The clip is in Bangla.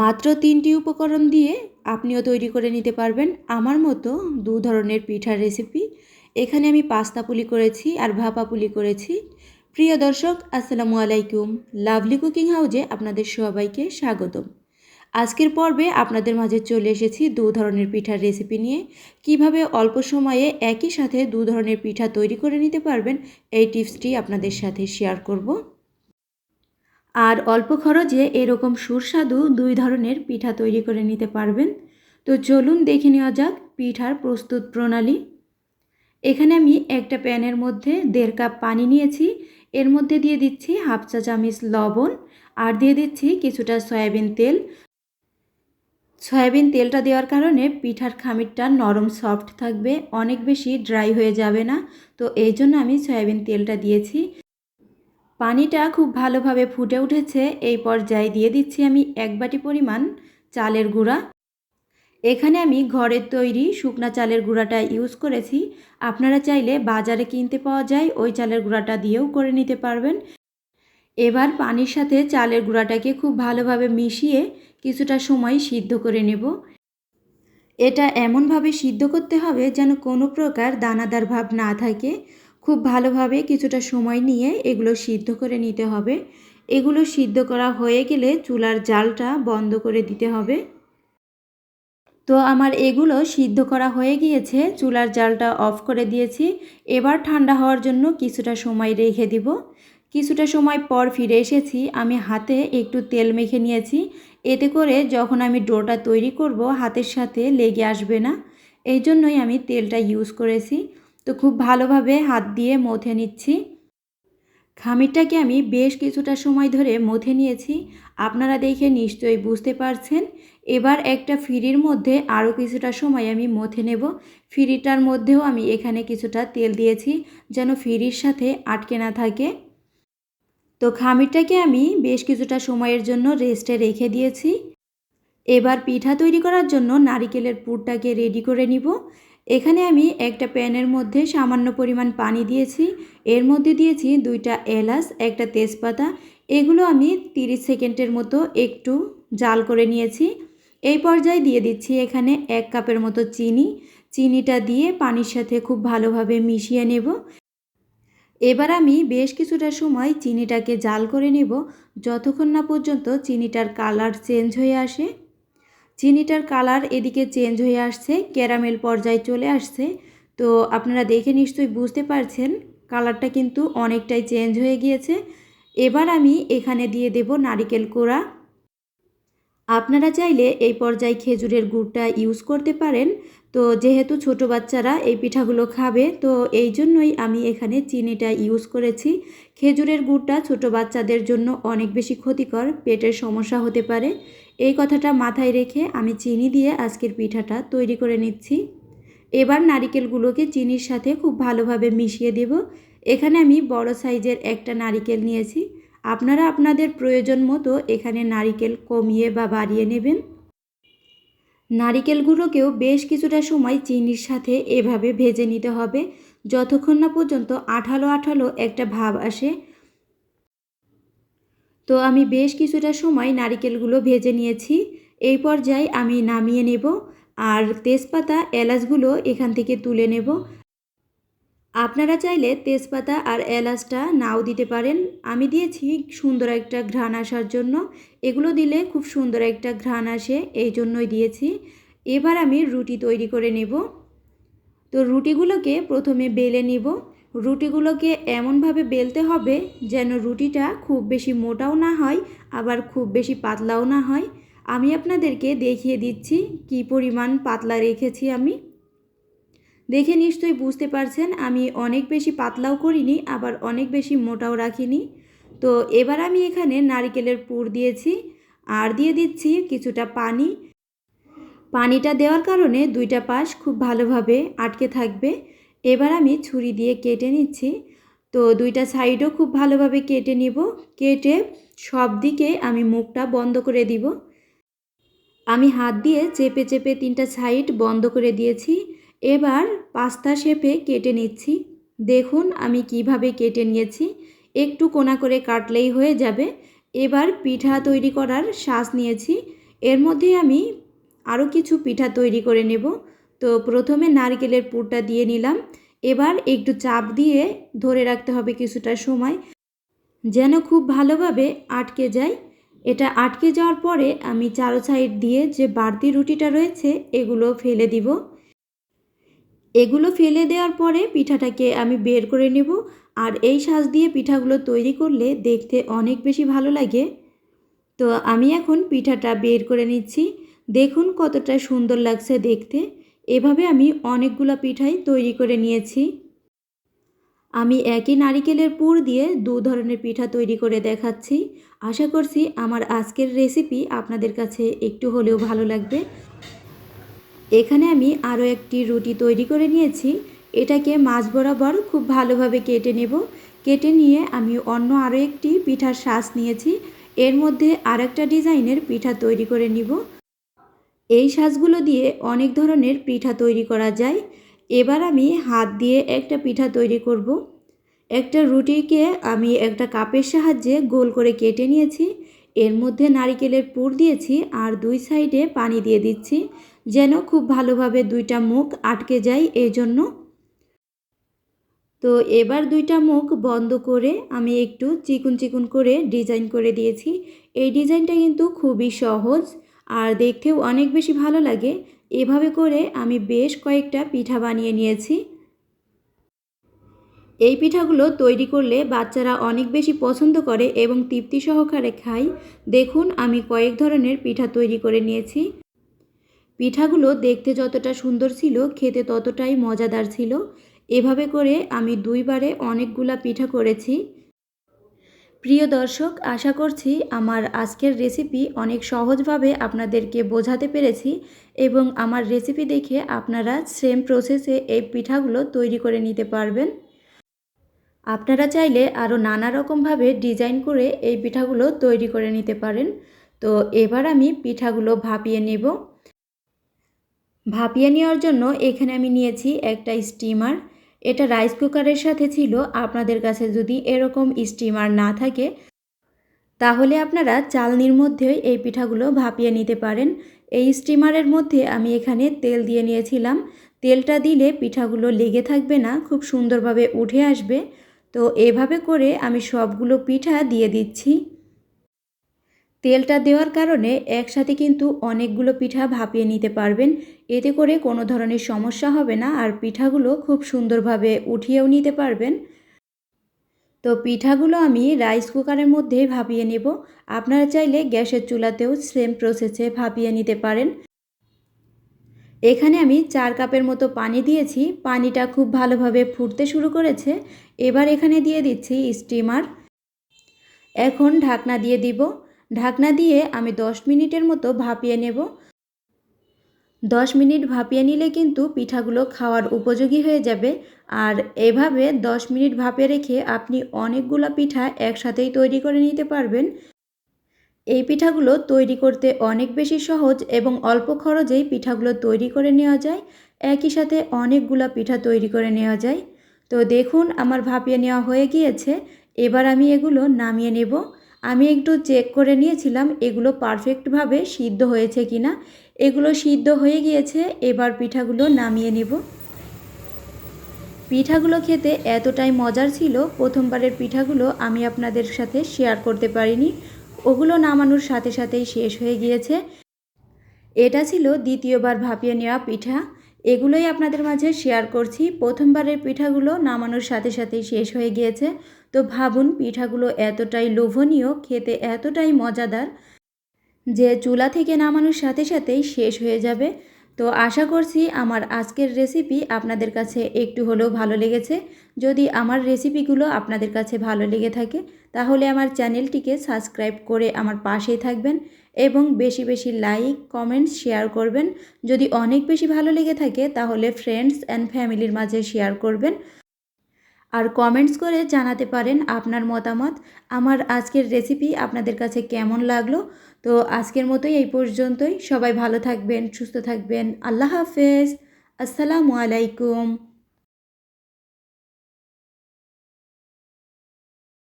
মাত্র তিনটি উপকরণ দিয়ে আপনিও তৈরি করে নিতে পারবেন। আমার মতো দু ধরনের পিঠার রেসিপি এখানে আমি পাস্তা পুলি করেছি আর ভাপা পুলি করেছি। প্রিয় দর্শক, আসসালামু আলাইকুম। লাভলি কুকিং হাউজে আপনাদের সবাইকে স্বাগতম। আজকের পর্বে আপনাদের মাঝে চলে এসেছি দু ধরনের পিঠার রেসিপি নিয়ে। কীভাবে অল্প সময়ে একই সাথে দু ধরনের পিঠা তৈরি করে নিতে পারবেন, এই টিপসটি আপনাদের সাথে শেয়ার করব। আর অল্প খরচে এরকম সুস্বাদু দুই ধরনের পিঠা তৈরি করে নিতে পারবেন। তো চলুন দেখে নেওয়া যাক পিঠার প্রস্তুত প্রণালী। এখানে আমি একটা প্যানের মধ্যে দেড় কাপ পানি নিয়েছি। এর মধ্যে দিয়ে দিচ্ছি হাফ চা চামচ লবণ আর দিয়ে দিচ্ছি কিছুটা সয়াবিন তেল। সয়াবিন তেলটা দেওয়ার কারণে পিঠার খামিরটা নরম সফট থাকবে, অনেক বেশি ড্রাই হয়ে যাবে না। তো এই জন্য আমি সয়াবিন তেলটা দিয়েছি। পানিটা খুব ভালোভাবে ফুটে উঠেছে। এই পর্যায়ে দিয়ে দিচ্ছি আমি এক বাটি পরিমাণ চালের গুঁড়া। এখানে আমি ঘরের তৈরি শুকনা চালের গুঁড়াটা ইউজ করেছি। আপনারা চাইলে বাজারে কিনতে পাওয়া যায়, ওই চালের গুঁড়াটা দিয়েও করে নিতে পারবেন। এবার পানির সাথে চালের গুঁড়াটাকে খুব ভালোভাবে মিশিয়ে কিছুটা সময় সিদ্ধ করে নেব। এটা এমনভাবে সিদ্ধ করতে হবে যেন কোনো প্রকার দানাদার ভাব না থাকে। খুব ভালোভাবে কিছুটা সময় নিয়ে এগুলো সিদ্ধ করে নিতে হবে। এগুলো সিদ্ধ করা হয়ে গেলে চুলার জালটা বন্ধ করে দিতে হবে। তো আমার এগুলো সিদ্ধ করা হয়ে গিয়েছে, চুলার জালটা অফ করে দিয়েছি। এবার ঠান্ডা হওয়ার জন্য কিছুটা সময় রেখে দিব। কিছুটা সময় পর ফিরে এসেছি, আমি হাতে একটু তেল মেখে নিয়েছি। এতে করে যখন আমি ডোটা তৈরি করব, হাতের সাথে লেগে আসবে না। এই জন্যই আমি তেলটা ইউজ করেছি। তো খুব ভালোভাবে হাত দিয়ে মথে নিচ্ছি। খামিরটাকে আমি বেশ কিছুটা সময় ধরে মথে নিয়েছি। আপনারা দেখে নিশ্চয়ই বুঝতে পারছেন। এবার একটা ফিরির মধ্যে আরও কিছুটা সময় আমি মথে নেব। ফিরিটার মধ্যেও আমি এখানে কিছুটা তেল দিয়েছি যেন ফিরির সাথে আটকে না থাকে। তো খামিরটাকে আমি বেশ কিছুটা সময়ের জন্য রেস্টে রেখে দিয়েছি। এবার পিঠা তৈরি করার জন্য নারিকেলের পুরটাকে রেডি করে নিব। এখানে আমি একটা প্যানের মধ্যে সামান্য পরিমাণ পানি দিয়েছি। এর মধ্যে দিয়েছি দুইটা এলাচ, একটা তেজপাতা। এগুলো আমি 30 সেকেন্ডের মতো একটু জাল করে নিয়েছি। এই পর্যায়ে দিয়ে দিচ্ছি এখানে এক কাপের মতো চিনি। চিনিটা দিয়ে পানির সাথে খুব ভালোভাবে মিশিয়ে নেব। এবার আমি বেশ কিছুটা সময় চিনিটাকে জাল করে নেব। যতক্ষণ না পর্যন্ত চিনিটার কালার চেঞ্জ হয়ে আসে চিনিটার কালার এদিকে চেঞ্জ হয়ে আসছে, ক্যারামেল পর্যায়ে চলে আসছে। তো আপনারা দেখে নিশ্চয়ই বুঝতে পারছেন, কালারটা কিন্তু অনেকটাই চেঞ্জ হয়ে গিয়েছে। এবার আমি এখানে দিয়ে দেব নারিকেল কোড়া। আপনারা চাইলে এই পর্যায়ে খেজুরের গুড়টা ইউজ করতে পারেন। তো যেহেতু ছোট বাচ্চারা এই পিঠাগুলো খাবে, তো এই জন্যই আমি এখানে চিনিটা ইউজ করেছি। খেজুরের গুড়টা ছোট বাচ্চাদের জন্য অনেক বেশি ক্ষতিকর, পেটের সমস্যা হতে পারে। এই কথাটা মাথায় রেখে আমি চিনি দিয়ে আজকের পিঠাটা তৈরি করে নিচ্ছি। এবার নারিকেলগুলোকে চিনির সাথে খুব ভালোভাবে মিশিয়ে দেব। এখানে আমি বড় সাইজের একটা নারিকেল নিয়েছি। আপনারা আপনাদের প্রয়োজন মতো এখানে নারিকেল কমিয়ে বা বাড়িয়ে নেবেন। নারিকেলগুলোকেও বেশ কিছুটা সময় চিনির সাথে এভাবে ভেজে নিতে হবে। যতক্ষণ না পর্যন্ত আঠালো আঠালো একটা ভাব আসে তো আমি বেশ কিছুটা সময় নারিকেলগুলো ভেজে নিয়েছি। এই পর্যায়ে আমি নামিয়ে নেব আর তেজপাতা, এলাচগুলো এখান থেকে তুলে নেব। আপনারা চাইলে তেজপাতা আর এলাচটা নাও দিতে পারেন। আমি দিয়েছি সুন্দর একটা ঘ্রাণ আসার জন্য। এগুলো দিলে খুব সুন্দর একটা ঘ্রাণ আসে, এই জন্যই দিয়েছি। এবার আমি রুটি তৈরি করে নেব। তো রুটিগুলোকে প্রথমে বেলে নিব। রুটিগুলোকে এমনভাবে বেলতে হবে যেন রুটিটা খুব বেশি মোটাও না হয়, আবার খুব বেশি পাতলাও না হয়। আমি আপনাদেরকে দেখিয়ে দিচ্ছি কি পরিমাণ পাতলা রেখেছি আমি। দেখে নিশ্চয়ই বুঝতে পারছেন, আমি অনেক বেশি পাতলাও করিনি, আবার অনেক বেশি মোটাও রাখিনি। তো এবার আমি এখানে নারিকেলের পুর দিয়েছি, আর দিয়ে দিচ্ছি কিছুটা পানি। পানিটা দেওয়ার কারণে দুইটা পাশ খুব ভালোভাবে আটকে থাকবে। এবার আমি ছুরি দিয়ে কেটে নিচ্ছি। তো দুইটা সাইডও খুব ভালোভাবে কেটে নিব। কেটে সব দিকে আমি মুখটা বন্ধ করে দিব। আমি হাত দিয়ে চেপে চেপে তিনটা সাইড বন্ধ করে দিয়েছি। এবার পাস্তা শেপে কেটে নিচ্ছি। দেখুন আমি কীভাবে কেটে নিয়েছি। একটু কোনা করে কাটলেই হয়ে যাবে। এবার পিঠা তৈরি করার শ্বাস নিয়েছি। এর মধ্যে আমি আরও কিছু পিঠা তৈরি করে নেব। তো প্রথমে নারকেলের পুরটা দিয়ে নিলাম। এবার একটু চাপ দিয়ে ধরে রাখতে হবে কিছুটা সময়, যেন খুব ভালোভাবে আটকে যায়। এটা আটকে যাওয়ার পরে আমি চারো সাইড দিয়ে যে বাড়তি রুটিটা রয়েছে, এগুলো ফেলে দিব। এগুলো ফেলে দেওয়ার পরে পিঠাটাকে আমি বের করে নেব। আর এই সাজ দিয়ে পিঠাগুলো তৈরি করলে দেখতে অনেক বেশি ভালো লাগে। তো আমি এখন পিঠাটা বের করে নিচ্ছি। দেখুন কতটা সুন্দর লাগছে দেখতে। এভাবে আমি অনেকগুলো পিঠাই তৈরি করে নিয়েছি। আমি একই নারিকেলের পুর দিয়ে দু ধরনের পিঠা তৈরি করে দেখাচ্ছি। আশা করছি আমার আজকের রেসিপি আপনাদের কাছে একটু হলেও ভালো লাগবে। এখানে আমি আরও একটি রুটি তৈরি করে নিয়েছি। এটাকে মাছ বরাবর খুব ভালোভাবে কেটে নেব। কেটে নিয়ে আমি অন্য আরও একটি পিঠার শ্বাস নিয়েছি। এর মধ্যে আরেকটা ডিজাইনের পিঠা তৈরি করে নিব। এই সাজগুলো দিয়ে অনেক ধরনের পিঠা তৈরি করা যায়। এবার আমি হাত দিয়ে একটা পিঠা তৈরি করব। একটা রুটিকে আমি একটা কাপের সাহায্যে গোল করে কেটে নিয়েছি। এর মধ্যে নারিকেলের পুর দিয়েছি আর দুই সাইডে পানি দিয়ে দিচ্ছি যেন খুব ভালোভাবে দুইটা মুখ আটকে যায় এই জন্য। তো এবার দুইটা মুখ বন্ধ করে আমি একটু চিকুন চিকুন করে ডিজাইন করে দিয়েছি। এই ডিজাইনটা কিন্তু খুবই সহজ। আর দেখতেও অনেক বেশি ভালো লাগে। এভাবে করে আমি বেশ কয়েকটা পিঠা বানিয়ে নিয়েছি। এই পিঠাগুলো তৈরি করলে বাচ্চারা অনেক বেশি পছন্দ করে এবং তৃপ্তি সহকারে খায়। দেখুন, আমি কয়েক ধরনের পিঠা তৈরি করে নিয়েছি। পিঠাগুলো দেখতে যতটা সুন্দর ছিল, খেতে ততটাই মজাদার ছিল। এভাবে করে আমি দুইবারে অনেকগুলা পিঠা করেছি। প্রিয় দর্শক, আশা করছি আমার আজকের রেসিপি অনেক সহজভাবে আপনাদেরকে বোঝাতে পেরেছি এবং আমার রেসিপি দেখে আপনারা সেম প্রসেসে এই পিঠাগুলো তৈরি করে নিতে পারবেন। আপনারা চাইলে আরও নানা রকমভাবে ডিজাইন করে এই পিঠাগুলো তৈরি করে নিতে পারেন। তো এবার আমি পিঠাগুলো ভাপিয়ে নেব। ভাপিয়ে নেওয়ার জন্য এখানে আমি নিয়েছি একটা স্টিমার এটা রাইস কুকারের সাথে ছিল। আপনাদের কাছে যদি এরকম স্টিমার না থাকে, তাহলে আপনারা চালনির মধ্যে এই পিঠাগুলো ভাপিয়ে নিতে পারেন। এই স্টিমারের মধ্যে আমি এখানে তেল দিয়ে নিয়েছিলাম। তেলটা দিলে পিঠাগুলো লেগে থাকবে না, খুব সুন্দরভাবে উঠে আসবে। তো এভাবে করে আমি সবগুলো পিঠা দিয়ে দিচ্ছি। তেলটা দেওয়ার কারণে একসাথে কিন্তু অনেকগুলো পিঠা ভাপিয়ে নিতে পারবেন। এতে করে কোনো ধরনের সমস্যা হবে না আর পিঠাগুলো খুব সুন্দরভাবে উঠিয়েও নিতে পারবেন। তো পিঠাগুলো আমি রাইস কুকারের মধ্যে ভাপিয়ে নেব। আপনারা চাইলে গ্যাসের চুলাতেও সেম প্রসেসে ভাপিয়ে নিতে পারেন। এখানে আমি চার কাপের মতো পানি দিয়েছি। পানিটা খুব ভালোভাবে ফুটতে শুরু করেছে। এবার এখানে দিয়ে দিচ্ছি স্টিমার। এখন ঢাকনা দিয়ে দিব। ঢাকনা দিয়ে আমি দশ মিনিটের মতো ভাপিয়ে নেব। দশ মিনিট ভাপিয়ে নিলে কিন্তু পিঠাগুলো খাওয়ার উপযোগী হয়ে যাবে। আর এভাবে দশ মিনিট ভাপে রেখে আপনি অনেকগুলো পিঠা একসাথেই তৈরি করে নিতে পারবেন। এই পিঠাগুলো তৈরি করতে অনেক বেশি সহজ এবং অল্প খরচেই পিঠাগুলো তৈরি করে নেওয়া যায়। একই সাথে অনেকগুলো পিঠা তৈরি করে নেওয়া যায়। তো দেখুন, আমার ভাপিয়ে নেওয়া হয়ে গিয়েছে। এবার আমি এগুলো নামিয়ে নেব। আমি একটু চেক করে নিয়েছিলাম, এগুলো পারফেক্টভাবে সিদ্ধ হয়েছে কি না এগুলো সিদ্ধ হয়ে গিয়েছে, এবার পিঠাগুলো নামিয়ে নেব। পিঠাগুলো খেতে এতটাই মজার ছিল, প্রথমবারের পিঠাগুলো আমি আপনাদের সাথে শেয়ার করতে পারিনি। ওগুলো নামানোর সাথে সাথেই শেষ হয়ে গিয়েছে। এটা ছিল দ্বিতীয়বার ভাপিয়ে নেওয়া পিঠা। এগুলোই আপনাদের মাঝে শেয়ার করছি। প্রথমবারের পিঠাগুলো নামানোর সাথে সাথেই শেষ হয়ে গিয়েছে। তো ভাবুন, পিঠাগুলো এতটাই লোভনীয়, খেতে এতটাই মজাদার যে চুলা থেকে নামানোর সাথে সাথেই শেষ হয়ে যাবে। তো আশা করছি আমার আজকের রেসিপি আপনাদের কাছে একটু হলেও ভালো লেগেছে। যদি আমার রেসিপিগুলো আপনাদের কাছে ভালো লেগে থাকে, তাহলে আমার চ্যানেলটিকে সাবস্ক্রাইব করে আমার পাশেই থাকবেন। এবং বেশি বেশি লাইক কমেন্টস শেয়ার করবেন। যদি অনেক বেশি ভালো লেগে থাকে, তাহলে ফ্রেন্ডস অ্যান্ড ফ্যামিলির মাঝে শেয়ার করবেন। আর কমেন্টস করে জানাতে পারেন আপনার মতামত। আমার আজকের রেসিপি আপনাদের কাছে কেমন লাগল? তো আজকের মতোই এই পর্যন্তই। সবাই ভালো থাকবেন, সুস্থ থাকবেন। আল্লাহ হাফেজ। আসসালামু আলাইকুম।